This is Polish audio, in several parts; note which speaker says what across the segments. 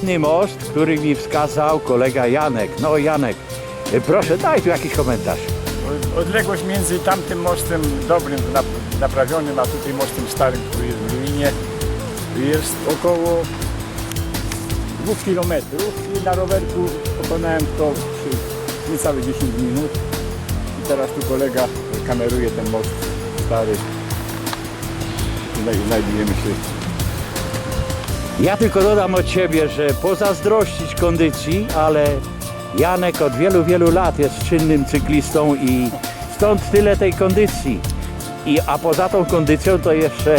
Speaker 1: świetny most, który mi wskazał kolega Janek. No Janek, proszę daj tu jakiś komentarz.
Speaker 2: Odległość między tamtym mostem dobrym, nap- naprawionym, a tutaj mostem starym, który jest w ruinie, jest około 2 km. I na rowerku pokonałem to przy niecałe 10 minut. I teraz tu kolega kameruje ten most stary. Znajdujemy się
Speaker 1: Ja tylko dodam od siebie, że pozazdrościć kondycji, ale Janek od wielu, wielu lat jest czynnym cyklistą i stąd tyle tej kondycji. I, a poza tą kondycją to jeszcze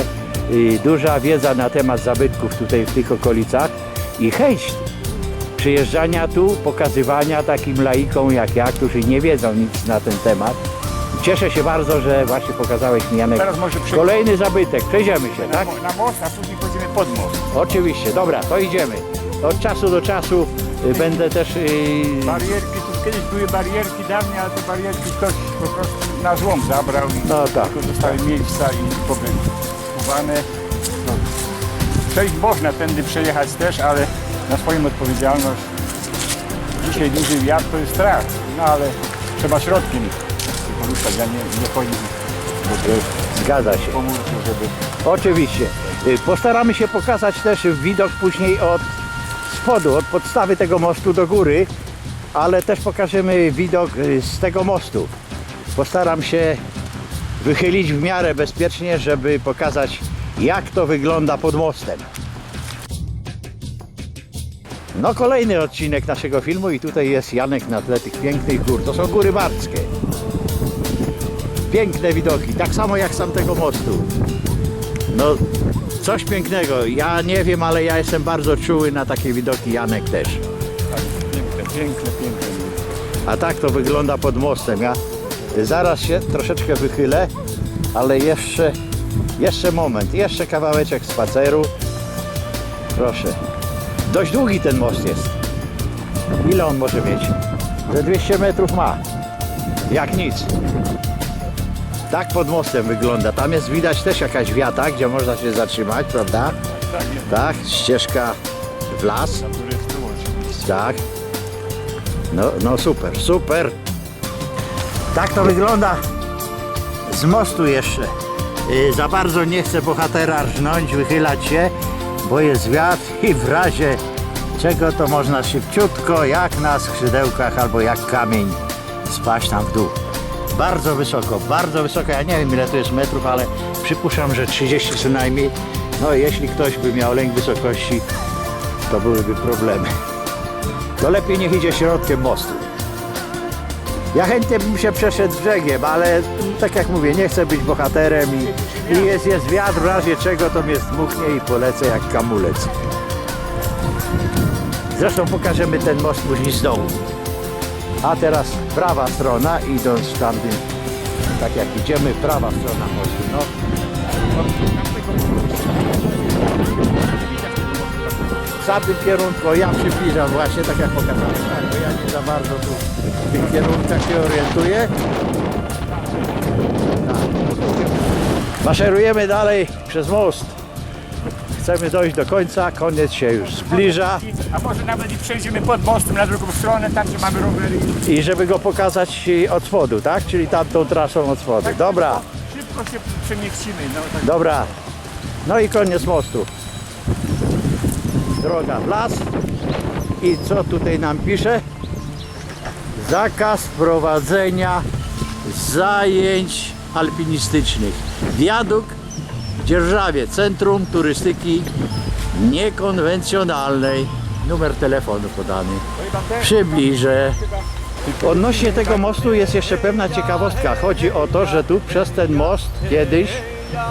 Speaker 1: y, duża wiedza na temat zabytków tutaj w tych okolicach i chęć przyjeżdżania tu, pokazywania takim laikom jak ja, którzy nie wiedzą nic na ten temat. Cieszę się bardzo, że właśnie pokazałeś mi Janek
Speaker 2: Teraz może
Speaker 1: kolejny zabytek. Przejdziemy się,
Speaker 2: na,
Speaker 1: tak?
Speaker 2: mo- na most, a pójdziemy pod most.
Speaker 1: Oczywiście, dobra, to idziemy. Od czasu do czasu y, będę też. y,
Speaker 2: Barierki, tu kiedyś były barierki dawniej, ale te barierki ktoś po prostu na złom zabrał i
Speaker 1: No tak.
Speaker 2: tylko dostały miejsca i powykuwane. No. Przejść można tędy przejechać też, ale na swoją odpowiedzialność. Dzisiaj duży wiatr to jest strach, no ale trzeba środkiem się poruszać, a nie, nie
Speaker 1: Zgadza się.
Speaker 2: żeby...
Speaker 1: Oczywiście. Y, Postaramy się pokazać też widok później od spodu, od podstawy tego mostu do góry, ale też pokażemy widok y, z tego mostu. Postaram się wychylić w miarę bezpiecznie, żeby pokazać jak to wygląda pod mostem. No kolejny odcinek naszego filmu i tutaj jest Janek na tle tych pięknych gór. To są góry barskie. Piękne widoki, tak samo jak z tamtego mostu. No, coś pięknego. Ja nie wiem, ale ja jestem bardzo czuły na takie widoki. Janek też.
Speaker 2: Tak, piękne, piękne, piękne.
Speaker 1: A tak to wygląda pod mostem. Ja zaraz się troszeczkę wychylę, ale jeszcze, jeszcze moment, jeszcze kawałeczek spaceru. Proszę. Dość długi ten most jest. Ile on może mieć? Ze 200 metrów ma. Jak nic. Tak pod mostem wygląda. Tam jest widać też jakaś wiata, gdzie można się zatrzymać, prawda?
Speaker 2: Tak,
Speaker 1: ścieżka w las. Tak. No, no super, super. Tak to wygląda z mostu jeszcze. Yy, za bardzo nie chcę bohatera rżnąć, wychylać się, bo jest wiatr i w razie czego to można szybciutko, jak na skrzydełkach albo jak kamień, spaść tam w dół. Bardzo wysoko, bardzo wysoko. Ja nie wiem ile to jest metrów, ale przypuszczam, że 30 co najmniej. No jeśli ktoś by miał lęk wysokości, to byłyby problemy to lepiej niech idzie środkiem mostu. Ja chętnie bym się przeszedł brzegiem, ale tak jak mówię, nie chcę być bohaterem i, i jest, jest wiatr, w razie czego to mnie zdmuchnie i polecę jak kamulec. Zresztą pokażemy ten most później z dołu. A teraz prawa strona, idąc tamtym, tak jak idziemy, prawa strona mostu. No, w tamtym kierunku, ja przybliżam właśnie, tak jak pokazałem, tak, bo ja nie za bardzo tu w tych kierunkach się orientuję. Tak. Maszerujemy dalej przez most. Chcemy dojść do końca, koniec się już zbliża
Speaker 2: A może nawet i przejdziemy pod mostem na drugą stronę, tam gdzie mamy rowery.
Speaker 1: i żeby go pokazać od spodu, tak? Czyli tamtą trasą od spodu. Dobra,
Speaker 2: Szybko się przemieścimy. No, tak.
Speaker 1: dobra. No i koniec mostu. Droga w las. I co tutaj nam pisze? Zakaz prowadzenia zajęć alpinistycznych. Wiaduk w Dzierżawie, Centrum Turystyki Niekonwencjonalnej. Numer telefonu podany. Przybliżę. Odnośnie tego mostu jest jeszcze pewna ciekawostka. Chodzi o to, że tu przez ten most kiedyś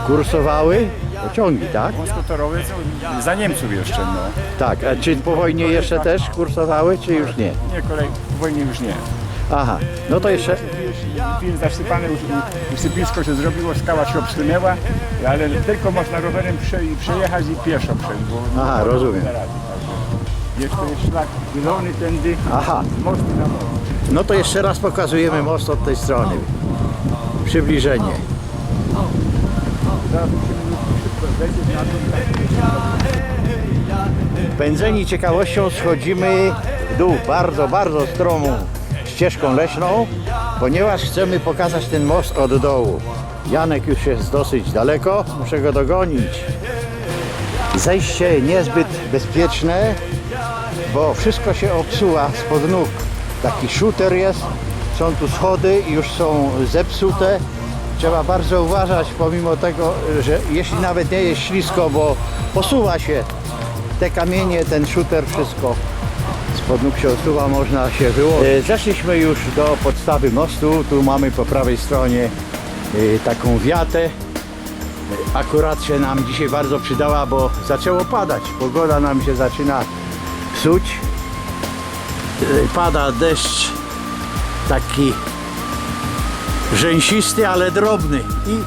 Speaker 1: kursowały pociągi, tak?
Speaker 2: Wąskotorowe są za Niemców jeszcze, no.
Speaker 1: Tak, a czy po wojnie jeszcze też kursowały, czy już nie?
Speaker 2: Nie, kolej, w wojnie już nie.
Speaker 1: Aha, no to jeszcze,
Speaker 2: Film zasypany, już, już sypisko się zrobiło, skała się obsunęła, ale tylko można rowerem prze, przejechać i pieszo przejść, bo
Speaker 1: Aha, rozumiem.
Speaker 2: Jeszcze jest szlak zielony tędy,
Speaker 1: aha,
Speaker 2: z mostu na most.
Speaker 1: no to jeszcze raz pokazujemy most od tej strony. Przybliżenie.
Speaker 2: Zaraz musimy szybko zejść na dół.
Speaker 1: Pędzeni ciekawością schodzimy w dół bardzo, bardzo stromą ścieżką leśną, ponieważ chcemy pokazać ten most od dołu. Janek już jest dosyć daleko, muszę go dogonić. Zejście niezbyt bezpieczne, bo wszystko się obsuwa spod nóg. Taki shooter jest, są tu schody i już są zepsute. Trzeba bardzo uważać, pomimo tego, że jeśli nawet nie jest ślisko, bo posuwa się te kamienie, ten shooter, wszystko spod nóg się osuwa, można się wyłożyć. E, Zeszliśmy już do podstawy mostu, tu mamy po prawej stronie e, taką wiatę. Akurat się nam dzisiaj bardzo przydała, bo zaczęło padać. Pogoda nam się zaczyna psuć. E, Pada deszcz taki rzęsisty, ale drobny. I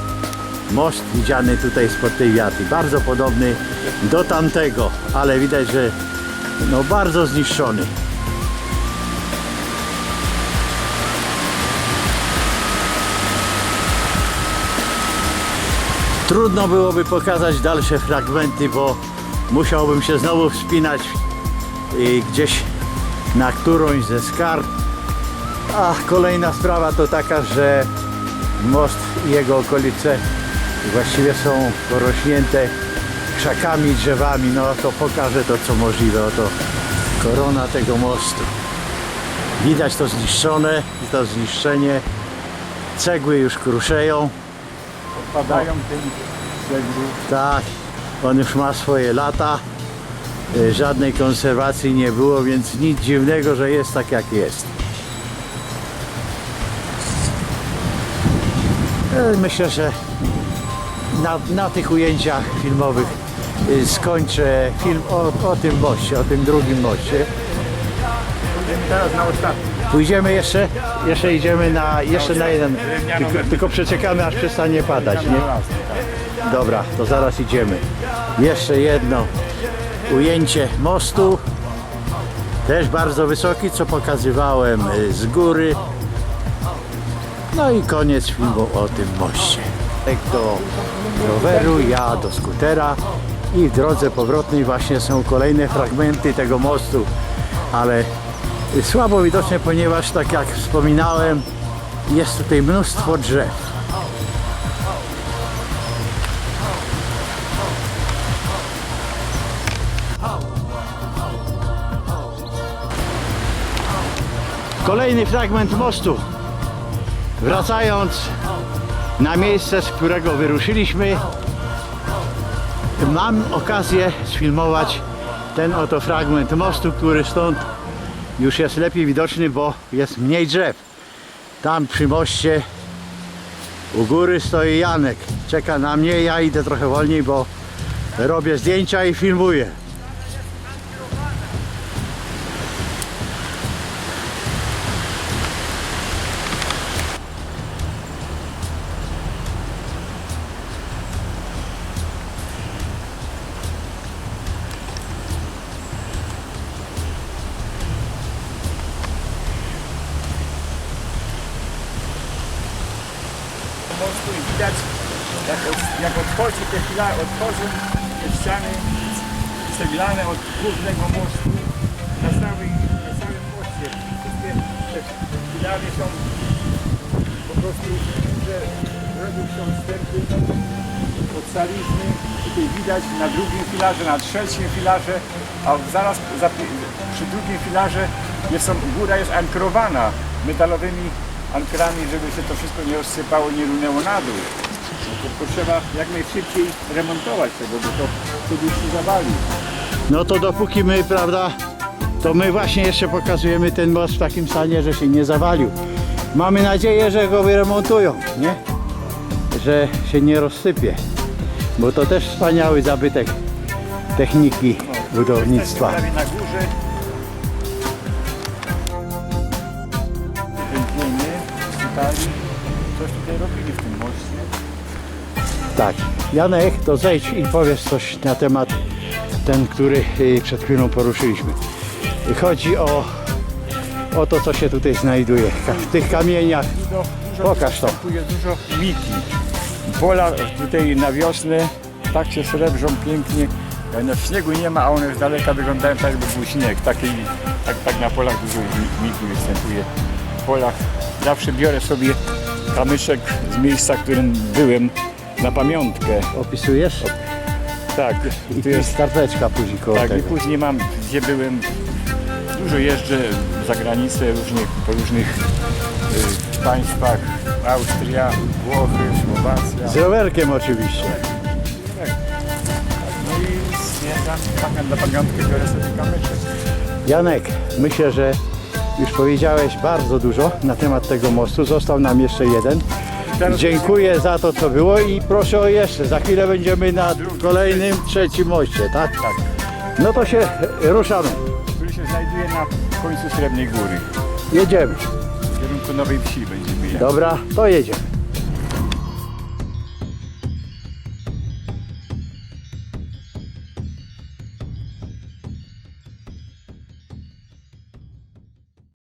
Speaker 1: most widziany tutaj spod tej wiaty. Bardzo podobny do tamtego, ale widać, że no bardzo zniszczony. Trudno byłoby pokazać dalsze fragmenty, bo musiałbym się znowu wspinać y, gdzieś na którąś ze skarb. A kolejna sprawa to taka, że most i jego okolice właściwie są porośnięte krzakami, drzewami. No to pokażę to co możliwe. Oto korona tego mostu. Widać to zniszczone, to zniszczenie. Cegły już kruszeją.
Speaker 2: Padają tym cegły.
Speaker 1: Tak, on już ma swoje lata. Y, Żadnej konserwacji nie było, więc nic dziwnego, że jest tak jak jest. E, Myślę, że na, na tych ujęciach filmowych skończę film o, o tym moście, o tym drugim moście.
Speaker 2: Teraz na ostatni.
Speaker 1: Pójdziemy jeszcze, jeszcze idziemy na, jeszcze na jeden, tylko, tylko przeczekamy aż przestanie padać, nie? Dobra, to zaraz idziemy. Jeszcze jedno ujęcie mostu. Też bardzo wysoki, co pokazywałem y, z góry. No i koniec filmu o tym moście. Do roweru, ja do skutera i w drodze powrotnej właśnie są kolejne fragmenty tego mostu, ale słabo widoczne, ponieważ tak jak wspominałem, jest tutaj mnóstwo drzew. Kolejny fragment mostu. Wracając na miejsce, z którego wyruszyliśmy, mam okazję sfilmować ten oto fragment mostu, który stąd już jest lepiej widoczny, bo jest mniej drzew. Tam przy moście u góry stoi Janek. Czeka na mnie, ja idę trochę wolniej, bo robię zdjęcia i filmuję.
Speaker 2: Mostu i widać jak, od, jak odchodzi te filary, odchodzą te ściany ceglane od głównego mostu na całym, na całym moście. Wszystkie te filary są po prostu, że robią się odstępy od salizny. Tutaj widać na drugim filarze, na trzecim filarze, a zaraz za, przy drugim filarze jest, góra jest ankrowana metalowymi ankrami, żeby się to wszystko nie rozsypało, nie runęło na dół. No to, trzeba jak najszybciej remontować tego, bo to kiedyś się zawali.
Speaker 1: No to dopóki my, prawda, to my właśnie jeszcze pokazujemy ten most w takim stanie, że się nie zawalił. Mamy nadzieję, że go wyremontują, nie? Że się nie rozsypie. Bo to też wspaniały zabytek techniki budownictwa.
Speaker 2: Prawie na górze. Stali, coś tutaj robili w tym moście.
Speaker 1: Tak. Janek, to zejdź i powiesz coś na temat ten, który y, przed chwilą poruszyliśmy. Chodzi o, o to, co się tutaj znajduje. W tych kamieniach. Pokaż to.
Speaker 2: Tu jest dużo miki. Pola tutaj na wiosnę tak się srebrzą pięknie. No, śniegu nie ma, a one z daleka wyglądają tak, jakby był śnieg. Taki, tak, tak na polach dużo migów występuje. W polach zawsze biorę sobie kamyczek z miejsca, w którym byłem na pamiątkę.
Speaker 1: Opisujesz?
Speaker 2: Tak,
Speaker 1: I
Speaker 2: tu jest
Speaker 1: karteczka później koło
Speaker 2: Tak, i
Speaker 1: tego.
Speaker 2: później mam, gdzie byłem, dużo jeżdżę za granicę różnych, po różnych y, państwach, Austria, Włochy, Słowacja.
Speaker 1: Z rowerkiem oczywiście.
Speaker 2: No i stwierdzam, pamiętam na pamiątkę biorę sobie kamyczek.
Speaker 1: Janek, myślę, że już powiedziałeś bardzo dużo na temat tego mostu. Został nam jeszcze jeden. Dziękuję za to, co było i proszę o jeszcze. Za chwilę będziemy na kolejnym, trzecim moście, tak?
Speaker 2: Tak,
Speaker 1: No to się ruszamy.
Speaker 2: który się znajduje na końcu Srebrnej Góry.
Speaker 1: Jedziemy.
Speaker 2: W kierunku Nowej Wsi będziemy jechać.
Speaker 1: Dobra, to jedziemy.